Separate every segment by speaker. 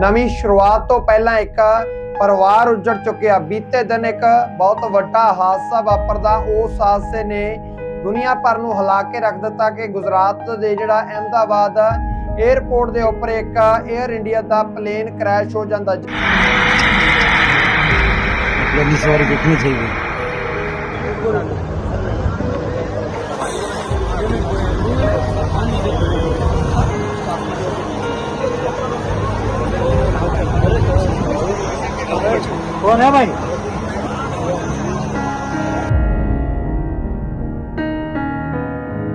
Speaker 1: ਨਵੀਂ ਸ਼ੁਰੂਆਤ ਤੋਂ ਪਹਿਲਾਂ ਇੱਕ ਪਰਿਵਾਰ ਉੱਜੜ ਚੁੱਕਿਆ। ਬੀਤੇ ਦਿਨ ਇੱਕ ਬਹੁਤ ਵੱਡਾ ਹਾਦਸਾ ਵਾਪਰਦਾ। ਉਸ ਹਾਦਸੇ ਨੇ ਦੁਨੀਆ ਭਰ ਨੂੰ ਹਿਲਾ ਕੇ ਰੱਖ ਦਿੱਤਾ ਕਿ ਗੁਜਰਾਤ ਦੇ ਜਿਹੜਾ ਅਹਿਮਦਾਬਾਦ 에ਅਰਪੋਰਟ ਦੇ ਉੱਪਰ ਇੱਕ 에ਅਰ ਇੰਡੀਆ ਦਾ ਪਲੇਨ ਕ੍ਰੈਸ਼ ਹੋ ਜਾਂਦਾ
Speaker 2: ਲੱਗੀ ਸਵਾਰੀ ਦੇਖਣੀ ਚਾਹੀਦੀ? कौन है भाई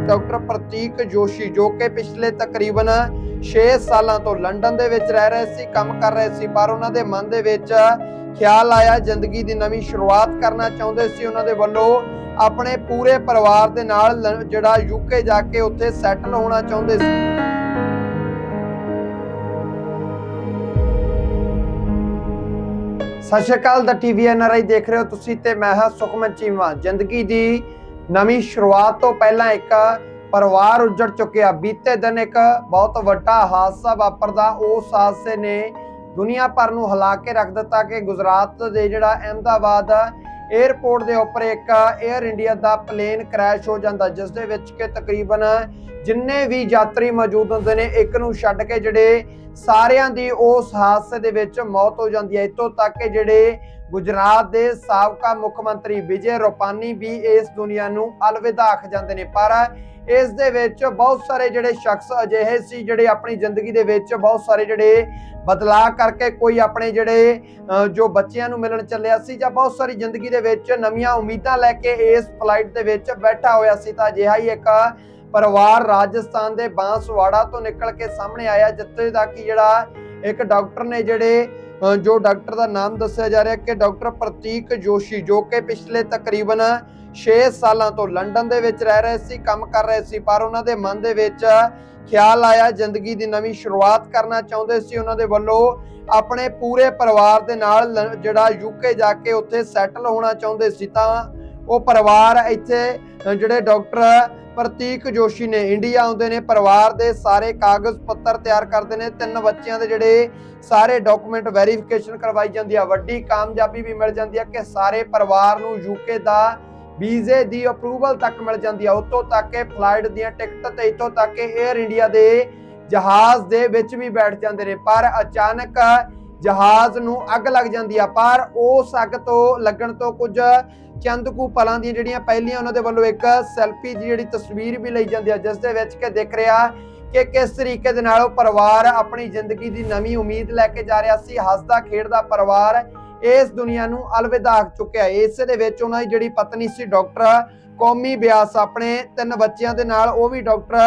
Speaker 1: ਡਾਕਟਰ ਪ੍ਰਤੀਕ ਜੋਸ਼ੀ ਜੋ ਕਿ ਪਿਛਲੇ ਤਕਰੀਬਨ 6 ਸਾਲਾਂ ਤੋਂ ਲੰਡਨ ਦੇ ਵਿੱਚ ਰਹਿ ਰਹੇ ਸੀ ਕੰਮ ਕਰ ਰਹੇ ਸੀ ਪਰ ਉਹਨਾਂ ਦੇ ਮਨ ਦੇ ਵਿੱਚ ਖਿਆਲ ਆਇਆ ਜ਼ਿੰਦਗੀ ਦੀ ਨਵੀਂ ਸ਼ੁਰੂਆਤ ਕਰਨਾ ਚਾਹੁੰਦੇ ਸੀ ਉਹਨਾਂ ਦੇ ਵੱਲੋਂ ਆਪਣੇ ਪੂਰੇ ਪਰਿਵਾਰ ਦੇ ਨਾਲ ਲ- ਜਿਹੜਾ ਯੂਕੇ ਜਾ ਕੇ ਉੱਥੇ ਸੈਟਲ ਹੋਣਾ ਚਾਹੁੰਦੇ ਸੀ ਸਤਿ ਸ਼੍ਰੀ ਅਕਾਲ ਦਾ ਟੀਵੀ ਐਨਆਰਆਈ ਦੇਖ ਰਹੇ ਹੋ ਤੁਸੀਂ ਤੇ ਮੈਂ ਹਾਂ ਸੁਖਮਨ ਚੀਮਾ। ਜ਼ਿੰਦਗੀ ਦੀ ਨਵੀਂ ਸ਼ੁਰੂਆਤ ਤੋਂ ਪਹਿਲਾਂ ਇੱਕ ਪਰਿਵਾਰ ਉੱਜੜ ਚੁੱਕਿਆ। ਬੀਤੇ ਦਿਨ ਇੱਕ ਬਹੁਤ ਵੱਡਾ ਹਾਦਸਾ ਵਾਪਰਦਾ। ਉਸ ਹਾਦਸੇ ਨੇ ਦੁਨੀਆ ਭਰ ਨੂੰ ਹਿਲਾ ਕੇ ਰੱਖ ਦਿੱਤਾ ਕਿ ਗੁਜਰਾਤ ਦੇ ਜਿਹੜਾ ਅਹਿਮਦਾਬਾਦ 에ਅਰਪੋਰਟ ਦੇ ਉੱਪਰ ਇੱਕ 에ਅਰ ਇੰਡੀਆ ਦਾ ਪਲੇਨ ਕ੍ਰੈਸ਼ ਹੋ ਜਾਂਦਾ, ਜਿਸ ਦੇ ਵਿੱਚ ਕਿ ਤਕਰੀਬਨ ਜਿੰਨੇ ਵੀ ਯਾਤਰੀ ਮੌਜੂਦ ਹੁੰਦੇ ਨੇ, ਇੱਕ ਨੂੰ ਛੱਡ ਕੇ ਜਿਹੜੇ ਸਾਰਿਆਂ ਦੀ ਉਸ ਹਾਦਸੇ ਦੇ ਵਿੱਚ ਮੌਤ ਹੋ ਜਾਂਦੀ ਹੈ। ਇਤੋਂ ਤੱਕ ਕਿ ਜਿਹੜੇ ਗੁਜਰਾਤ ਦੇ ਸਾਬਕਾ ਮੁੱਖ ਮੰਤਰੀ ਵਿਜੇ ਰੂਪਾਨੀ ਵੀ ਇਸ ਦੁਨੀਆ ਨੂੰ ਅਲਵਿਦਾ ਆਖ ਜਾਂਦੇ ਨੇ। ਪਰ ਇਸ ਦੇ ਵਿੱਚ ਬਹੁਤ ਸਾਰੇ ਜਿਹੜੇ ਸ਼ਖਸ ਅਜਿਹੇ ਸੀ ਜਿਹੜੇ ਆਪਣੀ ਜ਼ਿੰਦਗੀ ਦੇ ਵਿੱਚ ਬਹੁਤ ਸਾਰੇ ਜਿਹੜੇ ਬਦਲਾਅ ਕਰਕੇ ਕੋਈ ਆਪਣੇ ਜਿਹੜੇ ਅ, ਜੋ ਬੱਚਿਆਂ ਨੂੰ ਮਿਲਣ ਚੱਲਿਆ ਸੀ ਜਾਂ ਬਹੁਤ ਸਾਰੀ ਜ਼ਿੰਦਗੀ ਦੇ ਵਿੱਚ ਨਵੀਆਂ ਉਮੀਦਾਂ ਲੈ ਕੇ ਇਸ ਫਲਾਈਟ ਦੇ ਵਿੱਚ ਬੈਠਾ ਹੋਇਆ ਸੀ ਤਾਂ ਅਜਿਹਾ ਹੀ ਇੱਕ ਪਰਿਵਾਰ ਰਾਜਸਥਾਨ ਦੇ ਬਾਂਸਵਾੜਾ ਤੋਂ ਨਿਕਲ ਕੇ ਸਾਹਮਣੇ ਆਇਆ, ਜਿੱਥੇ ਦਾ ਕਿ ਜਿਹੜਾ ਇੱਕ ਡਾਕਟਰ ਨੇ ਜਿਹੜੇ ਜੋ ਡਾਕਟਰ ਦਾ ਨਾਮ ਦੱਸਿਆ ਜਾ ਰਿਹਾ ਕਿ ਡਾਕਟਰ ਪ੍ਰਤੀਕ ਜੋਸ਼ੀ, ਜੋ ਕਿ ਪਿਛਲੇ ਤਕਰੀਬਨ 6 ਸਾਲਾਂ ਤੋਂ ਲੰਡਨ ਦੇ ਵਿੱਚ ਰਹਿ ਰਹੇ ਸੀ, ਕੰਮ ਕਰ ਰਹੇ ਸੀ, ਪਰ ਉਹਨਾਂ ਦੇ ਮਨ ਦੇ ਵਿੱਚ ਖਿਆਲ ਆਇਆ, ਜ਼ਿੰਦਗੀ ਦੀ ਨਵੀਂ ਸ਼ੁਰੂਆਤ ਕਰਨਾ ਚਾਹੁੰਦੇ ਸੀ। ਉਹਨਾਂ ਦੇ ਵੱਲੋਂ ਆਪਣੇ ਪੂਰੇ ਪਰਿਵਾਰ ਦੇ ਨਾਲ ਜਿਹੜਾ ਯੂਕੇ ਜਾ ਕੇ ਉੱਥੇ ਸੈਟਲ ਹੋਣਾ ਚਾਹੁੰਦੇ ਸੀ, ਤਾਂ ਉਹ ਪਰਿਵਾਰ ਇੱਥੇ ਜਿਹੜੇ ਡਾਕਟਰ ਪ੍ਰਤੀਕ ਜੋਸ਼ੀ ਨੇ, ਇੰਡੀਆ ਆਉਂਦੇ ਨੇ, ਪਰਿਵਾਰ ਦੇ ਸਾਰੇ ਕਾਗਜ਼ ਪੱਤਰ ਤਿਆਰ ਕਰਦੇ ਨੇ, ਤਿੰਨ ਬੱਚਿਆਂ ਦੇ ਜਿਹੜੇ ਸਾਰੇ ਡਾਕੂਮੈਂਟ ਵੈਰੀਫਿਕੇਸ਼ਨ ਕਰਵਾਈ ਜਾਂਦੀ ਆ, ਵੱਡੀ ਕਾਮਯਾਬੀ ਵੀ ਮਿਲ ਜਾਂਦੀ ਆ ਕਿ ਸਾਰੇ ਪਰਿਵਾਰ ਨੂੰ ਯੂਕੇ ਦਾ ਵੀਜ਼ੇ ਦੀ ਅਪਰੂਵਲ ਤੱਕ ਮਿਲ ਜਾਂਦੀ ਆ। ਉਤੋਂ ਤੱਕ ਕਿ ਫਲਾਈਟ ਦੀਆਂ ਟਿਕਟ ਤੇ ਇਤੋਂ ਤੱਕ ਕਿ 에ਅਰ ਇੰਡੀਆ ਦੇ ਜਹਾਜ਼ ਦੇ ਵਿੱਚ ਵੀ ਬੈਠ ਜਾਂਦੇ ਨੇ, ਪਰ ਅਚਾਨਕ ਜਹਾਜ਼ ਨੂੰ ਅੱਗ ਲੱਗ ਜਾਂਦੀ ਆ, ਪਰ ਉਸ ਅੱਗ ਤੋਂ ਲੱਗਣ ਤੋਂ ਕੁਝ ਚੰਦ ਕੁ ਪਲਾਂ ਦੀਆਂ ਜਿਹੜੀਆਂ ਪਹਿਲੀਆਂ ਉਹਨਾਂ ਦੇ ਵੱਲੋਂ ਇੱਕ ਸੈਲਫੀ ਦੀ ਜਿਹੜੀ ਤਸਵੀਰ ਵੀ ਲਈ ਜਾਂਦੀ ਆ, ਜਿਸ ਦੇ ਵਿੱਚ ਕਿ ਦਿਖ ਰਿਹਾ ਕਿ ਕਿਸ ਤਰੀਕੇ ਦੇ ਨਾਲ ਉਹ ਪਰਿਵਾਰ ਆਪਣੀ ਜ਼ਿੰਦਗੀ ਦੀ ਨਵੀਂ ਉਮੀਦ ਲੈ ਕੇ ਜਾ ਰਿਹਾ ਸੀ, ਹੱਸਦਾ ਖੇਡਦਾ ਪਰਿਵਾਰ ਇਸ ਦੁਨੀਆ ਨੂੰ ਅਲਵਿਦਾ ਆਖ ਚੁੱਕਿਆ ਇਸੇ ਦੇ ਵਿੱਚ ਉਹਨਾਂ ਦੀ ਜਿਹੜੀ ਪਤਨੀ ਸੀ, ਡਾਕਟਰ ਕੌਮੀ ਬਿਆਸ ਆਪਣੇ ਤਿੰਨ ਬੱਚਿਆਂ ਦੇ ਨਾਲ, ਉਹ ਵੀ ਡਾਕਟਰ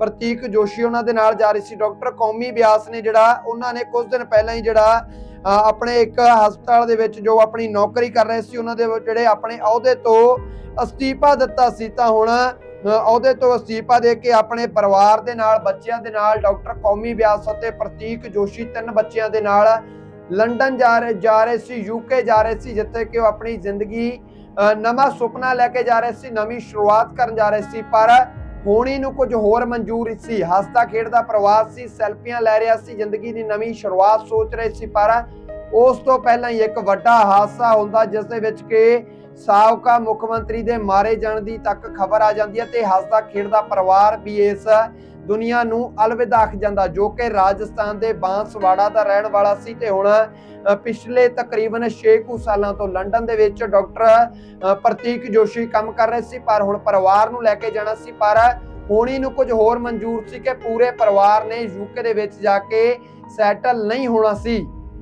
Speaker 1: ਪ੍ਰਤੀਕ ਜੋਸ਼ੀ ਉਹਨਾਂ ਦੇ ਨਾਲ ਜਾ ਰਹੀ ਸੀ। ਡਾਕਟਰ ਕੌਮੀ ਬਿਆਸ ਨੇ ਜਿਹੜਾ, ਉਹਨਾਂ ਨੇ ਕੁਝ ਦਿਨ ਪਹਿਲਾਂ ਹੀ ਜਿਹੜਾ ਆਪਣੇ ਇੱਕ ਹਸਪਤਾਲ ਦੇ ਵਿੱਚ ਜੋ ਆਪਣੀ ਨੌਕਰੀ ਕਰ ਰਹੇ ਸੀ ਉਹਨਾਂ ਦੇ ਜਿਹੜੇ ਆਪਣੇ ਅਹੁਦੇ ਤੋਂ ਅਸਤੀਫਾ ਦਿੱਤਾ ਸੀ ਤਾਂ ਹੁਣ ਅਹੁਦੇ ਤੋਂ ਅਸਤੀਫਾ ਦੇ ਕੇ ਆਪਣੇ ਪਰਿਵਾਰ ਦੇ ਨਾਲ ਬੱਚਿਆਂ ਦੇ ਨਾਲ ਡਾਕਟਰ ਕੌਮੀ ਬਿਆਸ ਅਤੇ ਪ੍ਰਤੀਕ ਜੋਸ਼ੀ ਤਿੰਨ ਬੱਚਿਆਂ ਦੇ ਨਾਲ ਲੰਡਨ ਜਾ ਰਹੇ ਜਾ ਰਹੇ ਸੀ ਯੂਕੇ ਜਾ ਰਹੇ ਸੀ ਜਿੱਥੇ ਕਿ ਉਹ ਆਪਣੀ ਜ਼ਿੰਦਗੀ ਅ, ਨਵਾਂ ਸੁਪਨਾ ਲੈ ਕੇ ਜਾ ਰਹੇ ਸੀ ਨਵੀਂ ਸ਼ੁਰੂਆਤ ਕਰਨ ਜਾ ਰਹੇ ਸੀ ਪਰ ਹੋਣੀ ਨੂੰ ਕੁਝ ਹੋਰ ਮਨਜ਼ੂਰ ਸੀ। ਹੱਸਦਾ ਖੇਡਦਾ ਪਰਿਵਾਰ ਸੀ, ਸੈਲਫੀਆਂ ਲੈ ਰਿਹਾ ਸੀ, ਜ਼ਿੰਦਗੀ ਦੀ ਨਵੀਂ ਸ਼ੁਰੂਆਤ ਸੋਚ ਰਹੇ ਸੀ, ਪਰ ਉਸ ਤੋਂ ਪਹਿਲਾਂ ਹੀ ਇੱਕ ਵੱਡਾ ਹਾਦਸਾ ਹੁੰਦਾ, ਜਿਸ ਦੇ ਵਿੱਚ ਕਿ ਸਾਬਕਾ ਮੁੱਖ ਮੰਤਰੀ ਦੇ ਮਾਰੇ ਜਾਣ ਦੀ ਤੱਕ ਖਬਰ ਆ ਜਾਂਦੀ ਹੈ ਤੇ ਹੱਸਦਾ ਖੇਡਦਾ ਪਰਿਵਾਰ ਵੀ ਇਸ ਦੁਨੀਆ ਨੂੰ ਅਲਵਿਦਾ ਆਖ ਜਾਂਦਾ, ਜੋ ਕਿ ਰਾਜਸਥਾਨ ਦੇ ਬਾਂਸਵਾੜਾ ਦਾ ਰਹਿਣ ਵਾਲਾ ਸੀ ਤੇ ਹੁਣ ਪਿਛਲੇ ਤਕਰੀਬਨ 6 ਕੁ ਸਾਲਾਂ ਤੋਂ ਲੰਡਨ ਦੇ ਵਿੱਚ ਡਾਕਟਰ ਪ੍ਰਤੀਕ ਜੋਸ਼ੀ ਕੰਮ ਕਰ ਰਹੇ ਸੀ, ਪਰ ਹੁਣ ਪਰਿਵਾਰ ਨੂੰ ਲੈ ਕੇ ਜਾਣਾ ਸੀ, ਪਰ ਹੋਣੀ ਨੂੰ ਕੁਝ ਹੋਰ ਮਨਜ਼ੂਰ ਸੀ ਕਿ ਪੂਰੇ ਪਰਿਵਾਰ ਨੇ ਯੂਕੇ ਦੇ ਵਿੱਚ ਜਾ ਕੇ ਸੈਟਲ ਨਹੀਂ ਹੋਣਾ ਸੀ।